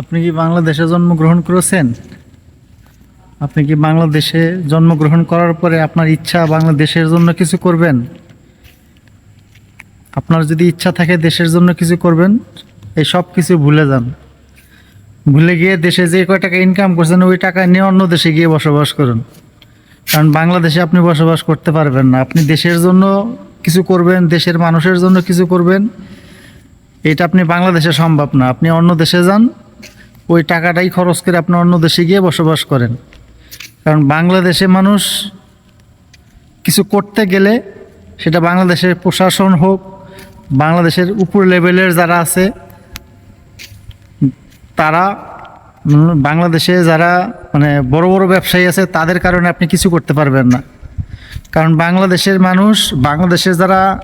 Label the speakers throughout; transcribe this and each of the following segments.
Speaker 1: আপনি কি বাংলাদেশে জন্মগ্রহণ করেছেন? আপনি কি বাংলাদেশে জন্মগ্রহণ করার পরে আপনার ইচ্ছা বাংলাদেশের জন্য কিছু করবেন? আপনার যদি ইচ্ছা থাকে দেশের জন্য কিছু করবেন, এই সব কিছু ভুলে যান। ভুলে গিয়ে দেশে যে কয় টাকা ইনকাম করছেন, ওই টাকা নিয়ে অন্য দেশে গিয়ে বসবাস করুন। কারণ বাংলাদেশে আপনি বসবাস করতে পারবেন না। আপনি দেশের জন্য কিছু করবেন, দেশের মানুষের জন্য কিছু করবেন এটা আপনি বাংলাদেশে সম্ভব না। আপনি অন্য দেশে যান ওই টাকাটাই খরচ করে আপনি অন্য দেশে গিয়ে বসবাস করেন। কারণ বাংলাদেশে মানুষ কিছু করতে গেলে সেটা বাংলাদেশের প্রশাসন হোক, বাংলাদেশের উপর লেভেলের যারা আছে, তারা বাংলাদেশে যারা মানে বড় বড় ব্যবসায়ী আছে, তাদের কারণে আপনি কিছু করতে পারবেন না। কারণ বাংলাদেশের মানুষ বাংলাদেশে যারা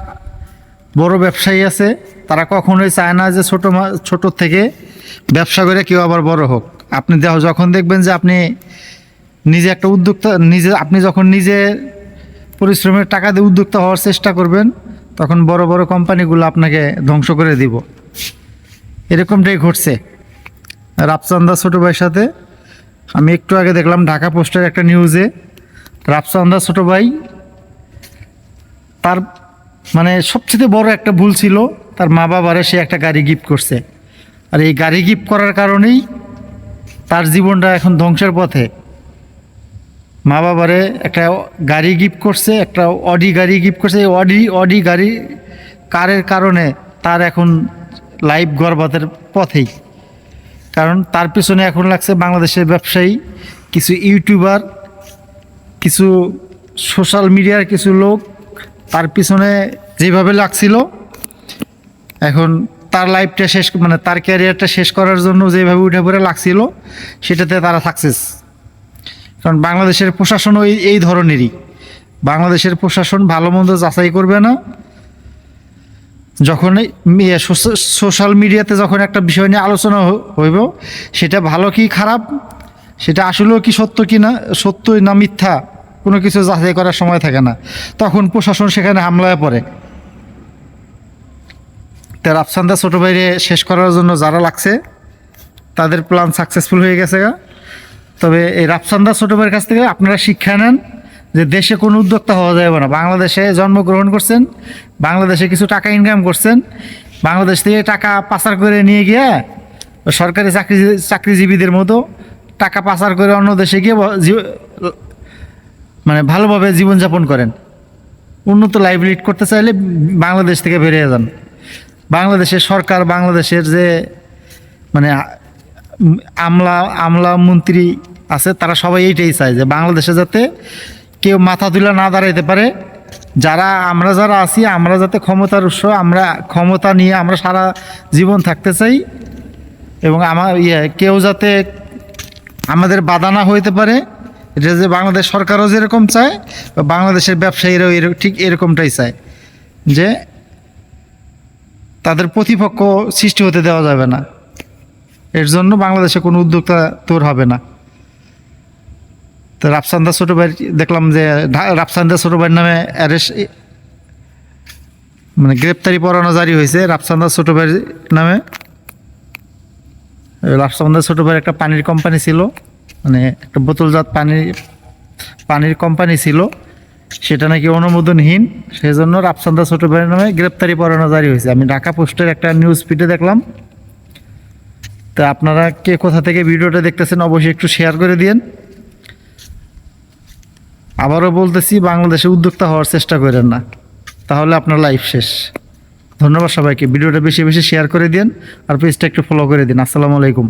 Speaker 1: বড় ব্যবসায়ী আছে, তারা কখনোই চায় না যে ছোটো মা- ছোট থেকে ব্যবসা করে কেউ আবার বড় হোক। আপনি দেখ যখন দেখবেন যে আপনি নিজে একটা উদ্যোক্তা, নিজে, আপনি যখন নিজে পরিশ্রমের টাকা দিয়ে উদ্যোক্তা হওয়ার চেষ্টা করবেন, তখন বড় বড় কোম্পানিগুলো আপনাকে ধ্বংস করে দিব। এরকমটাই ঘটছে। রাপচান্দা ছোটো ভাইয়ের সাথে আমি একটু আগে দেখলাম ঢাকা পোস্টের একটা নিউজে রাপচান্দা ছোটো ভাই তার মানে সবচেয়ে বড় একটা ভুল ছিল, তার মা বাবারে সে একটা গাড়ি গিফট করছে। আর এই গাড়ি গিফট করার কারণেই তার জীবনটা এখন ধ্বংসের পথে। মা বাবারে একটা গাড়ি গিফট করছে, একটা অডি গাড়ি গিফট করছে। এই অডি অডি গাড়ি কারের কারণে তার এখন লাইফ গর্বাতের পথেই। কারণ তার পিছনে এখন লাগছে বাংলাদেশের ব্যবসায়ী, কিছু ইউটিউবার, কিছু সোশ্যাল মিডিয়ার কিছু লোক। তার পিছনে যেভাবে লাগছিল, এখন তার লাইফটা শেষ মানে তার ক্যারিয়ারটা শেষ করার জন্য যেভাবে উঠে পড়ে লাগছিল, সেটাতে তারা সাকসেস কারণ বাংলাদেশের প্রশাসন ওই এই ধরনেরই। বাংলাদেশের প্রশাসন ভালো মন্দ যাচাই করবে না। যখন সোশ্যাল মিডিয়াতে যখন একটা বিষয় নিয়ে আলোচনা হইব, সেটা ভালো কি খারাপ? সেটা আসলেও কি সত্য কি না সত্যই না মিথ্যা কোনো কিছু যাচাই করার সময় থাকে না। তখন প্রশাসন সেখানে হামলায় পড়ে। তার আফসান্দা ছোটো ভাইরে শেষ করার জন্য যারা লাগছে, তাদের প্ল্যান সাকসেসফুল হয়ে গেছে গা। তবে এই রাফসান্দা ছোটো ভাইয়ের কাছ থেকে আপনারা শিক্ষা নেন যে দেশে কোনো উদ্যোক্তা হওয়া যাবে না। বাংলাদেশে জন্মগ্রহণ করছেন, বাংলাদেশে কিছু টাকা ইনকাম করছেন, বাংলাদেশ থেকে টাকা পাচার করে নিয়ে গিয়ে সরকারি চাকরি, চাকরিজীবীদের মতো টাকা পাচার করে অন্য দেশে গিয়ে মানে ভালোভাবে জীবনযাপন করেন। উন্নত লাইফ লিড করতে চাইলে বাংলাদেশ থেকে বেরিয়ে যান। বাংলাদেশের সরকার, বাংলাদেশের যে মানে আমলা আমলা মন্ত্রী আছে, তারা সবাই এইটাই চায় যে বাংলাদেশে যাতে কেউ মাথা তুলে না দাঁড়াইতে পারে। যারা, আমরা যারা আছি, আমরা যাতে ক্ষমতার উৎস, আমরা ক্ষমতা নিয়ে আমরা সারা জীবন থাকতে চাই এবং আমার ইয়ে কেউ যাতে আমাদের বাধা না হইতে পারে, এটা যে বাংলাদেশ সরকারও যেরকম চায় বাংলাদেশের ব্যবসায়ীরাও ঠিক এরকমটাই চায়। যে তাদের প্রতিপক্ষ সৃষ্টি হতে দেওয়া যাবে না। এর জন্য বাংলাদেশে কোনো উদ্যোক্তা তোর হবে না। তো রাফসান্দা ছোটো ভাই দেখলাম যে রাফসান্দা ছোটো ভাইয়ের নামে অ্যারেস্ট মানে গ্রেপ্তারি পরানো জারি হয়েছে রাফসান্দা ছোটো ভাইয়ের নামে। রাফসান্দা ছোটো ভাইয়ের একটা পানির কোম্পানি ছিল মানে একটা বোতলজাত পানির পানির কোম্পানি ছিল। সেটা নাকি অনুমোদনহীন সেই জন্য রাফসান্দা ছোট ভাইয়ের নামে গ্রেপ্তারি পরানো জারি হয়েছে। আমি ঢাকা পোস্টের একটা নিউজ ফিডে দেখলাম। তা আপনারা কে কোথা থেকে ভিডিওটা দেখতেছেন অবশ্যই একটু শেয়ার করে দিন আবারও বলতেছি বাংলাদেশে উদ্যোক্তা হওয়ার চেষ্টা করেন না। তাহলে আপনার লাইফ শেষ। ধন্যবাদ সবাইকে। ভিডিওটা বেশি বেশি শেয়ার করে দিন আর পেজটা একটু ফলো করে দিন। আসসালামু আলাইকুম।